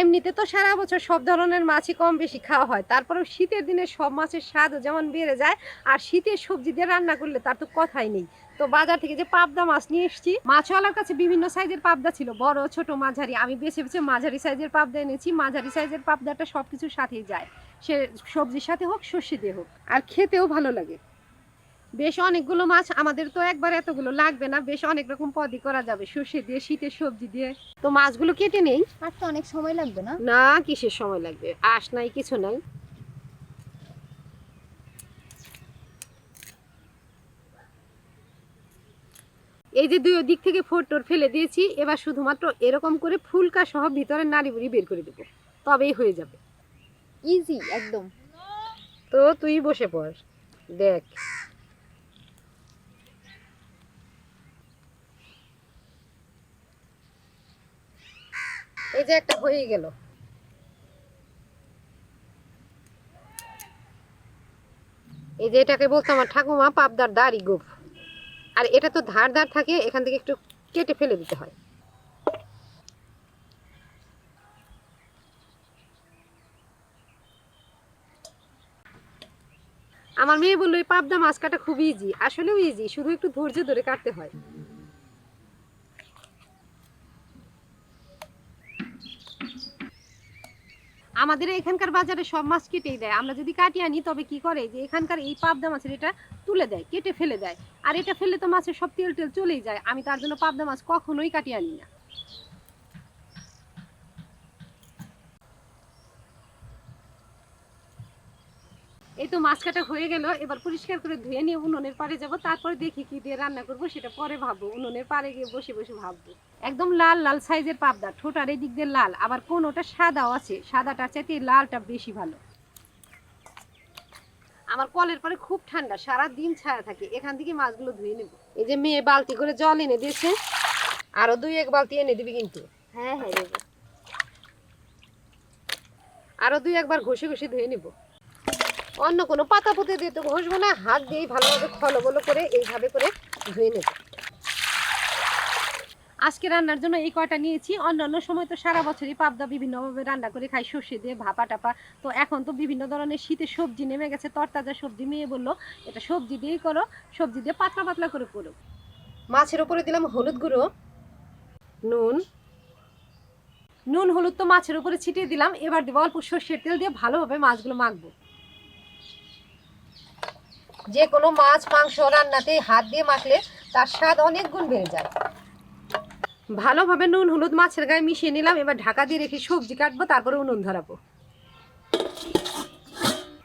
এমনিতে তো সারা বছর সব ধরনের মাছই কম বেশি খাওয়া হয়। তারপরেও শীতের দিনে সব মাছের স্বাদও যেমন বেড়ে যায়, আর শীতের সবজি দিয়ে রান্না করলে তার তো কথাই নেই। তো বাজার থেকে যে পাবদা মাছ নিয়ে এসেছি, মাছওয়ালার কাছে বিভিন্ন সাইজের পাবদা ছিল, বড়, ছোট, মাঝারি। আমি বেছে বেছে মাঝারি সাইজের পাবদা এনেছি, মাঝারি সাইজের পাবদাটা সব কিছুর সাথেই যায়। সে সবজির সাথে হোক, সর্ষে দিয়ে হোক, আর খেতেও ভালো লাগে। বেশ অনেকগুলো মাছ আমাদের তো একবার এতগুলো লাগবে না বেশ অনেক রকম পদই করা যাবে সর্ষে দিয়ে শীতের সবজি দিয়ে। তো মাছগুলো কেটে নেই। কাটতে অনেক সময় লাগবে না? না কিসের সময় লাগবে? আশ নাই কিছু নাই। এই যে দুই দিক থেকে ফোটর ফেলে দিয়েছি এবার শুধুমাত্র এরকম করে ফুলকা সহ ভিতরে নাড়ি বুড়ি বের করে দেবো। তবেই হয়ে যাবে। ইজি একদম। তো তুই বসে পড় দেখ। এই যে একটা হয়ে গেল। এই যে এটাকে বলতো আমার ঠাকুমা, পাবদার দাড়ি গোপ আর এটা তো ধার ধার থাকে, এখান থেকে একটু কেটে ফেলে দিতে হয়। আমার মেয়ে বলল, এই পাবদা মাছ কাটা খুব ইজি আসলেও ইজি শুধু একটু ধৈর্য ধরে কাটতে হয়। আমাদের এখানকার বাজারে সব মাছ কেটেই দেয়। আমরা যদি কাটিয়ে আনি, তবে কি করে? যে এখানকার এই পাবদা মাছের এটা তুলে দেয়, কেটে ফেলে দেয়। আর এটা ফেলে তো মাছের সব তেল টেল চলেই যায়। আমি তার জন্য পাবদা মাছ কখনোই কাটিয়ে আনি না। এই তো মাছ কাটা হয়ে গেল এবার পরিষ্কার করে ধুয়ে নিয়ে উনুনের পাড়ে যাব তারপরে দেখি কি দিয়ে রান্না করব সেটা পরে ভাববো উনুনের পাড়ে গিয়ে বসে বসে ভাববো। একদম লাল লাল সাইজের পাবদা ঠোঁটার এই দিক দিয়ে লাল আবার কোনোটা সাদাও আছে সাদাটা চাইতে লালটা বেশি ভালো। আমার কলের পরে খুব ঠান্ডা সারা দিন ছায়া থাকে এখান থেকে মাছগুলো ধুয়ে নেব। এই যে মেয়ে বালতি করে জল এনে দিয়েছে আরও দুই এক বালতি এনে দিবি কিন্তু। হ্যাঁ হ্যাঁ আরও দুই একবার ঘষে ঘষে ধুয়ে নিব। অন্য কোনো পাতা পুঁতে দিয়ে তো ঘষবো না হাত দিয়েই ভালোভাবে খলো বলো করে এইভাবে করে ধুয়ে নেব। আজকে রান্নার জন্য এই কয়টা নিয়েছি অন্যান্য সময় তো সারা বছরই পাবদা বিভিন্নভাবে রান্না করে খাই সর্ষে দিয়ে ভাপা টাপা। তো এখন তো বিভিন্ন ধরনের শীতের সবজি নেমে গেছে তরতাজা সবজি মেয়ে বলল এটা সবজি দিয়েই করো সবজি দিয়ে পাতলা পাতলা করে করো। মাছের উপরে দিলাম হলুদ গুঁড়ো নুন। নুন হলুদ তো মাছের উপরে ছিটিয়ে দিলাম এবার দেবো অল্প সর্ষের তেল দিয়ে ভালোভাবে মাছগুলো মাখবো। যে কোনো মাছ, মাংস রান্নাতে হাত দিয়ে মাখলে তার স্বাদ অনেক গুণ বেড়ে যায়। ভালোভাবে নুন, হলুদ মাছের গায়ে মিশিয়ে নিলাম, এবার ঢাকা দিয়ে রেখে সবজি কাটবো তারপরে উনুন ধরাবো।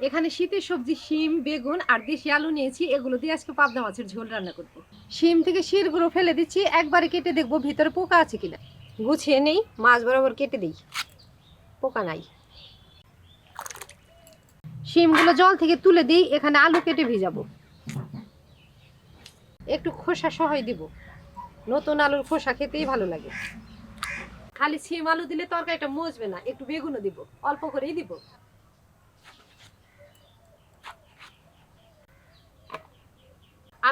এখানে শীতের সবজি শিম, বেগুন আর দেশি আলু নিয়েছি, এগুলো দিয়ে আজকে পাবদা মাছের ঝোল রান্না করব। শিম থেকে শিরগুলো ফেলে দিচ্ছি, একবারে কেটে দেখব ভিতরে পোকা আছে কিনা। গুছিয়ে নেই, মাছ বরাবর কেটে দিই। পোকা নাই। শিমগুলো জল থেকে তুলে দিই, এখানে আলু কেটে ভিজাবো। একটু খোসা সহায় দিব। নতুন আলুর খোসা খেতেই ভালো লাগে। খালি শিম আলু দিলে তরকারিটা মজবে না, একটু বেগুনও দিব, অল্প করেই দিব।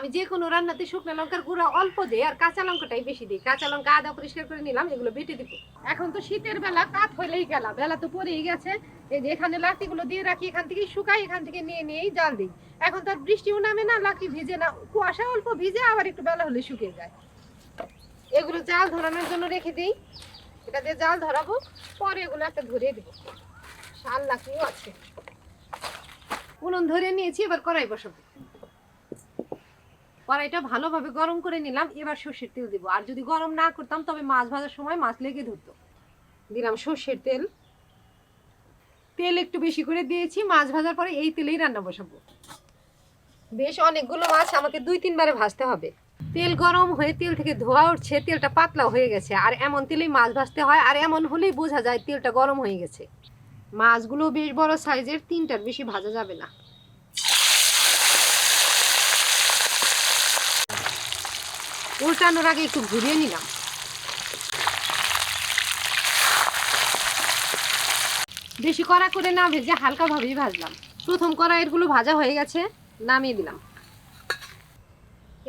আমি যে কোনো রান্নাতে শুকনো লঙ্কার গুঁড়া অল্প দিই আর কাঁচা লঙ্কাটাই বেশি দিই। কাঁচা লঙ্কা আদা পরিষ্কার করে নিলাম, এগুলো বেটে দিব। এখন তো শীতের বেলা কাত হলেই গেল, বেলা তো পরেই গেছে। এই যে এখানে লাঠিগুলো দিয়ে রাখি, এখান থেকে শুকাই, এখান থেকে নিয়ে নিয়েই জাল দিই। এখন তো আর বৃষ্টিও নামে না, লাঠি ভিজে না, কুয়াশা অল্প ভিজে আবার একটু বেলা হলে শুকিয়ে যায়। এগুলো জাল ধরানোর জন্য রেখে দিই। এটা দিয়ে জাল ধরাবো, পরে এগুলো একটা ধরিয়ে দেবো। শাল লাঠিও আছে। উনুন ধরে নিয়েছি, এবার কড়াই বসাবো। কড়াইটা ভালোভাবে গরম করে নিলাম, এবার সর্ষের তেল দিব। আর যদি গরম না করতাম, তবে মাছ ভাজার সময় মাছ লেগে ধরতো। দিলাম সর্ষের তেল। তেল একটু বেশি করে দিয়েছি, মাছ ভাজার পরে এই তেলেই রান্না বসাবো। বেশ অনেকগুলো মাছ আমাকে দুই তিনবারে ভাজতে হবে। তেল গরম হয়ে তেল থেকে ধোয়া উঠছে, তেলটা পাতলা হয়ে গেছে। আর এমন তেলেই মাছ ভাজতে হয়, আর এমন হলেই বোঝা যায় তেলটা গরম হয়ে গেছে। মাছগুলো বেশ বড় সাইজের, তিনটার বেশি ভাজা যাবে না। উল্টানোর আগে একটু ঘুরিয়ে নিলাম। বেশি কড়া করে না ভেজে হালকা ভাবেই ভাজলাম। প্রথম কড়াইয়েরগুলো ভাজা হয়ে গেছে, নামিয়ে দিলাম।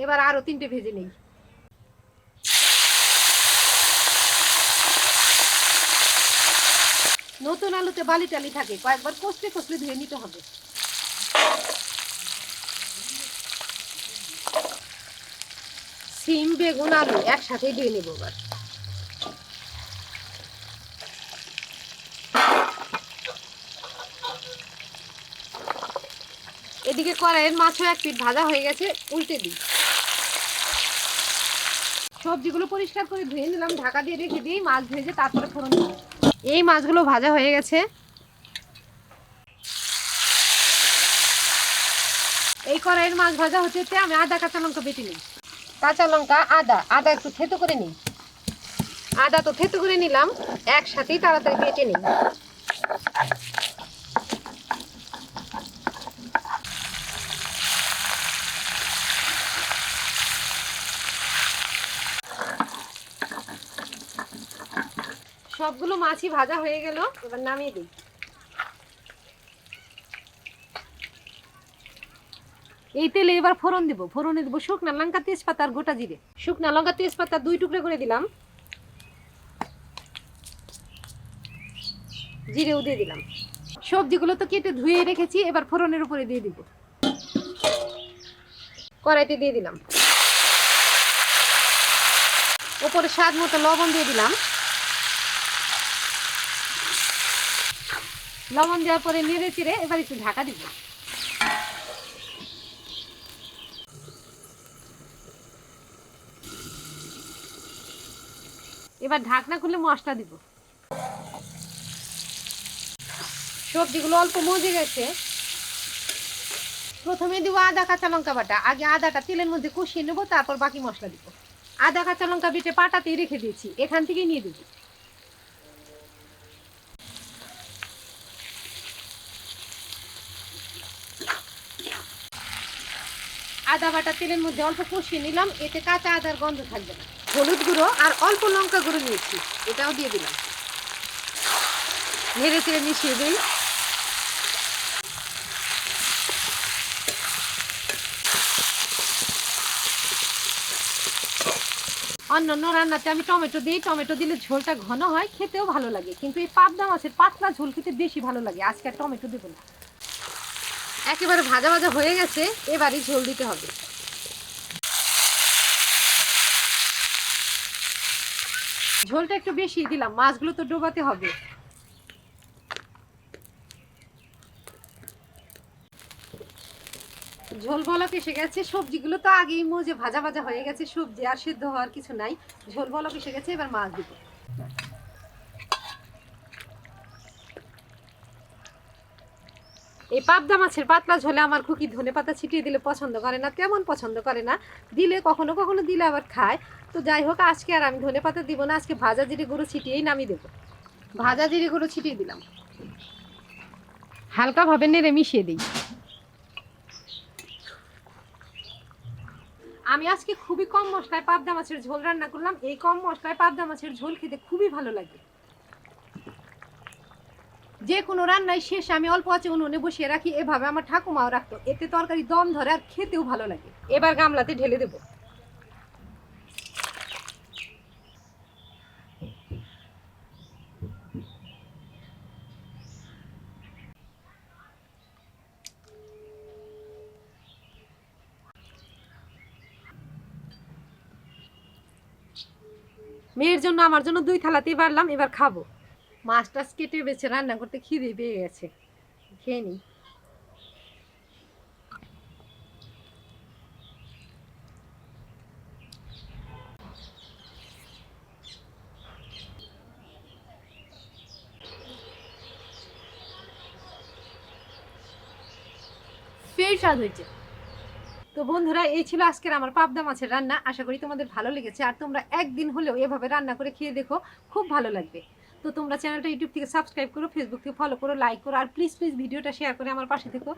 এবার আরও তিনটে ভেজে নেই। নতুন আলুতে বালি টালি থাকে, কয়েকবার কষতে কষলে ধুয়ে নিতে হবে। সিম, বেগুন, আলু একসাথেই দিয়ে নেব এবার। এদিকে কড়াইয়ের মাছও এক পিঠ ভাজা হয়ে গেছে, উল্টে দিই। সবজিগুলো পরিষ্কার করে ধুয়ে নিলাম, ঢাকা দিয়ে রেখে দিই মাছ ভেজে তারপরে ফোড়ন এই মাছগুলো ভাজা হয়ে গেছে। এই কড়াইয়ের মাছ ভাজা হতে আমি আদা কাঁচা লঙ্কা বেটে নিই। কাঁচা লঙ্কা, আদা। আদা একটু থেতো করে নিই। আদা তো থেতো করে নিলাম। একসাথেই তাড়াতাড়ি বেটে নিই। সবগুলো মাছই ভাজা হয়ে গেল। এবার নামিয়ে দিই। এই তেলে এবার ফোড়ন দিব। ফোড়নে দেবো শুকনা লঙ্কা, তেজপাতা আর গোটা জিরে। শুকনা লঙ্কা, তেজপাতা দুই টুকরো করে দিলাম। জিরেও দিয়ে দিলাম। সবজিগুলো তো কেটে ধুয়ে রেখেছি, এবার ফোড়নের উপরে দিয়ে দিব। কড়াইতে দিয়ে দিলাম। ওপরে স্বাদ মতো লবণ দিয়ে দিলাম। লবণ দেওয়ার পরে নেড়ে চেড়ে এবার একটু ঢাকা দিব। এবার ঢাকনা খুলে মশলা দিব। সবজিগুলো অল্প মজে গেছে। প্রথমে দিব আদা, কাঁচা লঙ্কা বাটা। আগে আদাটা তেলের মধ্যে কষিয়ে নেব, তারপর বাকি মশলা দিব। আদা, কাঁচা লঙ্কা বেটে পাটাতেই রেখে দিয়েছি। এখান থেকেই নিয়ে দেবো। আদা বাটা তেলের মধ্যে অল্প কষিয়ে নিলাম। এতে কাঁচা আদার গন্ধ থাকবে না। হলুদ গুঁড়ো আর অল্প লঙ্কা গুঁড়ো নিয়েছি। এটাও দিয়ে দিলাম। নেড়ে চেড়ে মিশিয়ে দিই। অন্যান্য রান্নাতে আমি টমেটো দিই। টমেটো দিলে ঝোলটা ঘন হয়, খেতেও ভালো লাগে। কিন্তু এই পাবদা মাছের পাতলা ঝোল খেতে বেশি ভালো লাগে। আজকে আর টমেটো দেবো না। একেবারে ভাজা ভাজা হয়ে গেছে, এবারই ঝোল দিতে হবে। ঝোলটা একটু বেশি দিলাম, মাছগুলো তো ডোবাতে হবে। ঝোল বলক এসে গেছে, সবজিগুলো তো আগেই মজে ভাজা ভাজা হয়ে গেছে, সবজি আর সিদ্ধ হওয়ার কিছু নাই। ঝোল বলক এসে গেছে, এবার মাছ দিব। এই পাবদা মাছের পাতলা ঝোলে আমার খুকি ধনে পাতা ছিটিয়ে দিলে পছন্দ করে না, তেমন পছন্দ করে না। দিলে কখনো কখনো দিলে আবার খায়। তো যাই হোক, আজকে আর আমি ধনে পাতা দিব না, আজকে ভাজা জিরে গুঁড়ো ছিটিয়েই নামিয়ে দেবো। ভাজা জিরে গুঁড়ো ছিটিয়ে দিলাম। হালকাভাবে নেড়ে মিশিয়ে দিই। আমি আজকে খুবই কম মশলায় পাবদা মাছের ঝোল রান্না করলাম। এই কম মশলায় পাবদা মাছের ঝোল খেতে খুবই ভালো লাগে। যে কোনো রান্নায় শেষে আমি অল্প আছে উনুনে বসিয়ে রাখি, এভাবে আমার ঠাকুমাও রাখতো। এতে তরকারি দম ধরে আর খেতেও ভালো লাগে। এবার গামলাতে ঢেলে দেব। মেয়ের জন্য, আমার জন্য দুই থালাতেই বাড়লাম, এবার খাব। মাছ টাছ কেটে বেছে রান্না করতে খিদে পেয়ে গেছে। খেয়ে নিই হয়েছে। তো বন্ধুরা, এই ছিল আজকের আমার পাবদা মাছের রান্না। আশা করি তোমাদের ভালো লেগেছে। আর তোমরা একদিন হলেও এভাবে রান্না করে খেয়ে দেখো। খুব ভালো লাগবে। তো তোমরা চ্যানেলটা ইউটিউব থেকে সাবস্ক্রাইব করো ফেসবুক থেকে ফলো করো লাইক করো, আর প্লিজ প্লিজ ভিডিওটা শেয়ার করে আমার পাশে থেকো।